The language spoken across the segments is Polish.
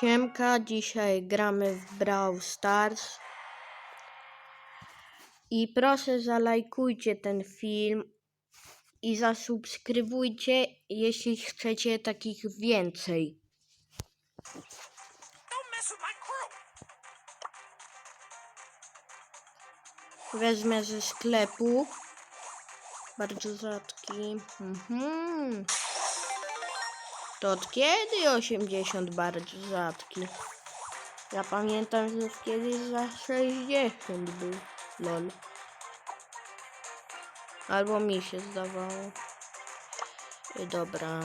Siemka, dzisiaj gramy w Brawl Stars. I proszę zalajkujcie ten film i zasubskrybujcie, jeśli chcecie takich więcej. Wezmę ze sklepu. Bardzo rzadki. Mhm. To od kiedy 80 bardzo rzadki? Ja pamiętam, że kiedyś za 60 był. Lol. Albo mi się zdawało. Dobra.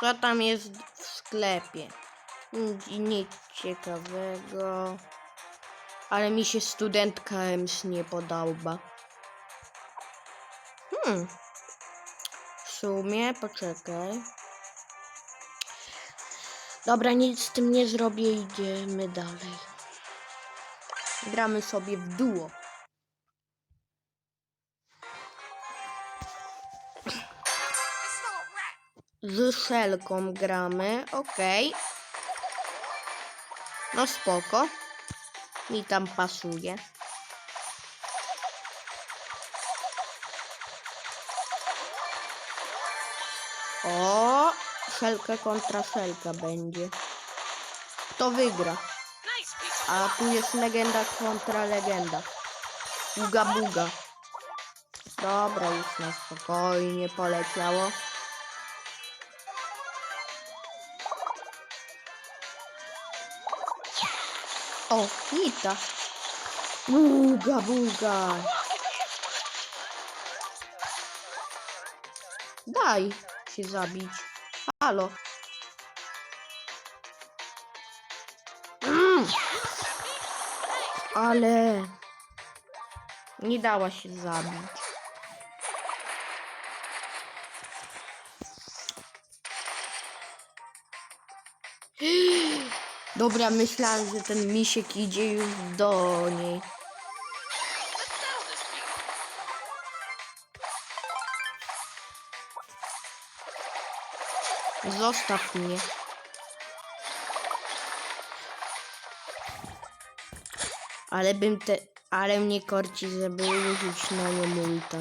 Co tam jest w sklepie? Nic, nic ciekawego. Ale mi się studentka EMS nie podoba. Hmm. Sumie, poczekaj. Dobra, nic z tym nie zrobię, idziemy dalej. Gramy sobie w duo. Z szelką gramy, okej. No spoko. Mi tam pasuje. O, szelka kontra szelka będzie. Kto wygra? A tu jest legenda kontra legenda. Buga buga. Dobra, już na spokojnie poleciało. O, Nita. Buga buga. Daj się zabić. Halo. Mm. Ale nie dała się zabić. Dobra, myślałam, że ten misiek idzie już do niej. Zostaw mnie. Ale bym te... Ale mnie korci, żeby użyć na nią ulta.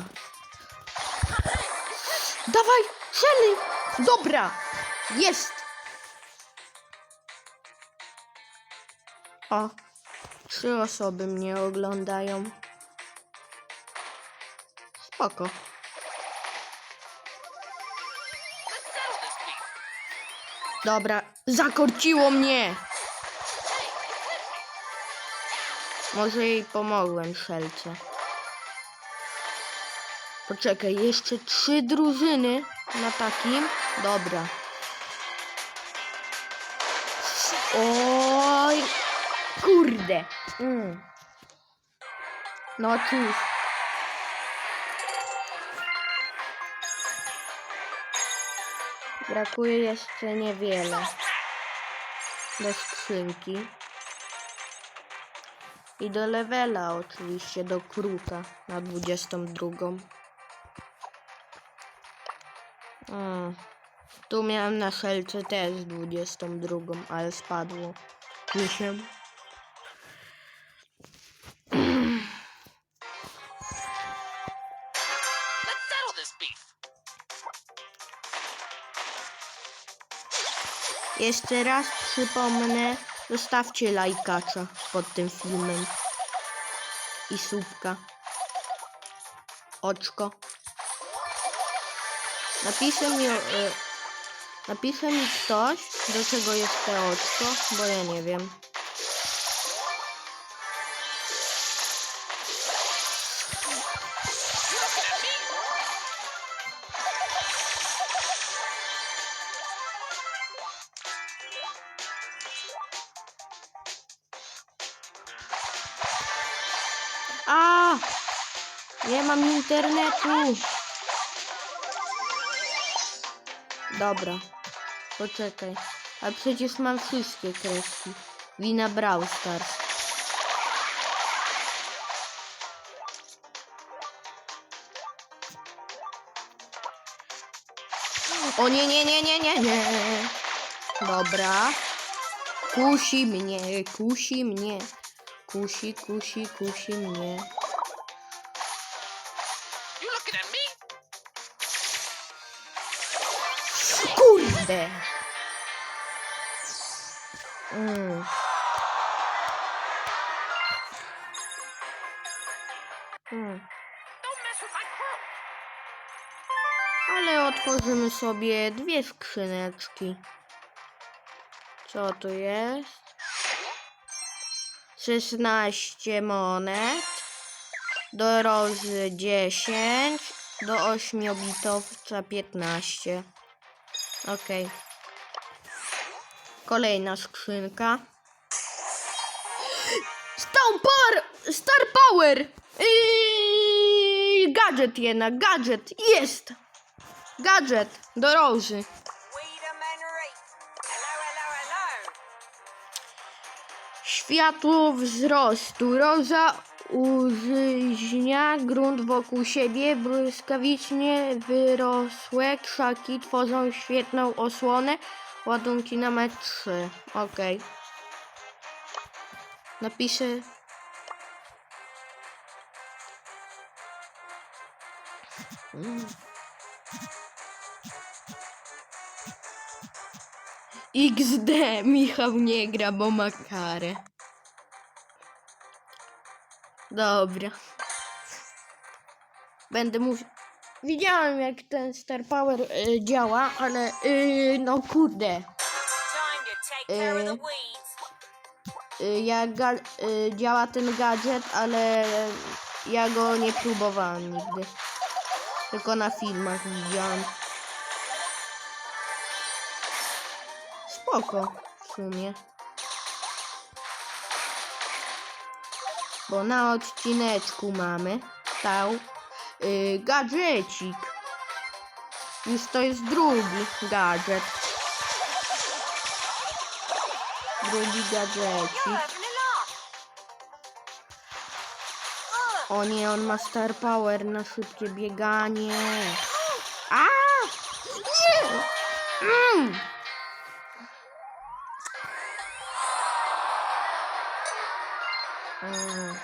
Dawaj! Shelly! Dobra! Jest! O! Trzy osoby mnie oglądają. Spoko. Dobra, zakorciło mnie! Może jej pomogłem, szelce. Poczekaj, jeszcze trzy drużyny na takim. Dobra. Oj, kurde. Mm. No cóż. Brakuje jeszcze niewiele. Do skrzynki. I do levela oczywiście, do kruka na 22. Mm. Tu miałem na szelce też 22, ale spadło mi. Jeszcze raz przypomnę, zostawcie lajkacza pod tym filmem. I słupka. Oczko. Napisze mi, e, napisze mi ktoś, do czego jest te oczko, bo ja nie wiem. A! Nie mam internetu. Dobra. Poczekaj. A przecież mam wszystkie kreski. Wina Brawl Stars. O nie, nie, nie, nie, nie, nie. Dobra. Kusi mnie, kusi mnie. Kusi, kusi, kusi mnie. Kurde. Mm. Mm. Ale otworzymy sobie dwie skrzyneczki. Co tu jest? 16 monet. Do rozy 10. Do 8 bitowca 15. Okej. Kolejna skrzynka. Star! Star Power! Yy, gadżet jednak, gadżet! Jest! Gadżet do Rozy. Światło wzrostu. Roza użyźnia grunt wokół siebie. Błyskawicznie wyrosłe krzaki tworzą świetną osłonę. Ładunki na metr 3. Okej. Napiszę. XD Michał nie gra, bo ma karę. Dobra. Będę mówił. Widziałem jak ten Star Power y, działa, ale y, no kurde. Weeds. Y, jak ga- y, działa ten gadżet, ale ja go nie próbowałem nigdy. Tylko na filmach widziałem. Spoko w sumie. Bo na odcineczku mamy stał y, gadżecik. Już to jest drugi gadżet. Drugi gadżecik. O nie, on ma star power na szybkie bieganie. A! Nie! Mm! Mhm.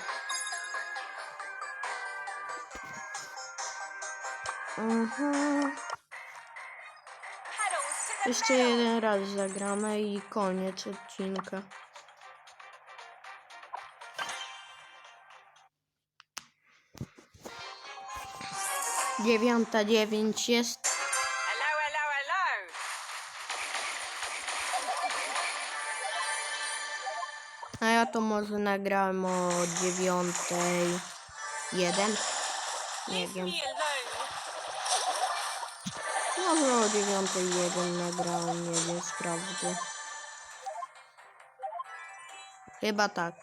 Jeszcze jeden raz zagramy i koniec odcinka. Dziewiąta dziewięć jest. To może nagrałem o dziewiątej jeden. Nie wiem. Może o dziewiątej jeden nagrałem, nie wiem, sprawdzę. Chyba tak.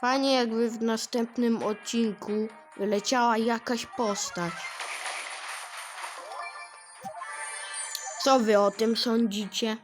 Fajnie jakby w następnym odcinku wyleciała jakaś postać. Co wy o tym sądzicie?